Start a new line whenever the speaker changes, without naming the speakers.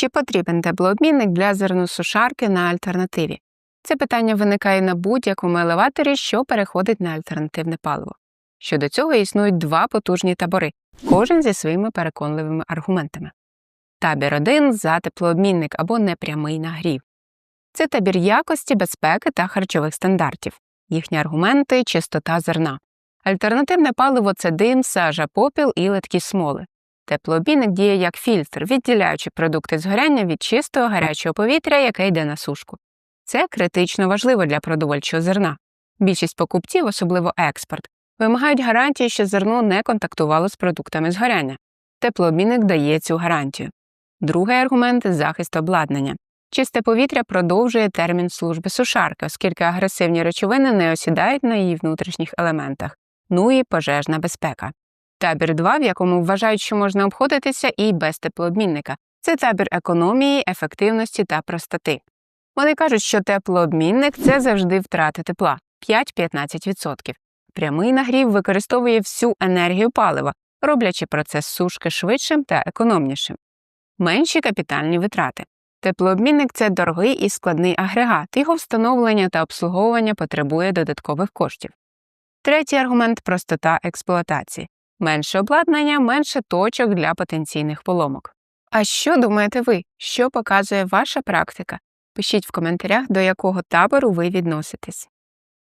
Чи потрібен теплообмінник для зерносушарки на альтернативі? Це питання виникає на будь-якому елеваторі, що переходить на альтернативне паливо. Щодо цього існують два потужні табори, кожен зі своїми переконливими аргументами. Табір 1 за теплообмінник або непрямий нагрів. Це табір якості, безпеки та харчових стандартів. Їхні аргументи чистота зерна. Альтернативне паливо це дим, сажа, попіл і литкі смоли. Теплообмінник діє як фільтр, відділяючи продукти згоряння від чистого гарячого повітря, яке йде на сушку. Це критично важливо для продовольчого зерна. Більшість покупців, особливо експорт, вимагають гарантії, що зерно не контактувало з продуктами згоряння. Теплообмінник дає цю гарантію. Другий аргумент захист обладнання. Чисте повітря продовжує термін служби сушарки, оскільки агресивні речовини не осідають на її внутрішніх елементах, ну і пожежна безпека. Табір 2, в якому вважають, що можна обходитися і без теплообмінника. Це табір економії, ефективності та простоти. Вони кажуть, що теплообмінник це завжди втрати тепла 5-15%. Прямий нагрів використовує всю енергію палива, роблячи процес сушки швидшим та економнішим. Менші капітальні витрати. Теплообмінник це дорогий і складний агрегат, його встановлення та обслуговування потребує додаткових коштів. Третій аргумент простота експлуатації. Менше обладнання, менше точок для потенційних поломок. А що думаєте ви? Що показує ваша практика? Пишіть в коментарях, до якого табору ви відноситесь.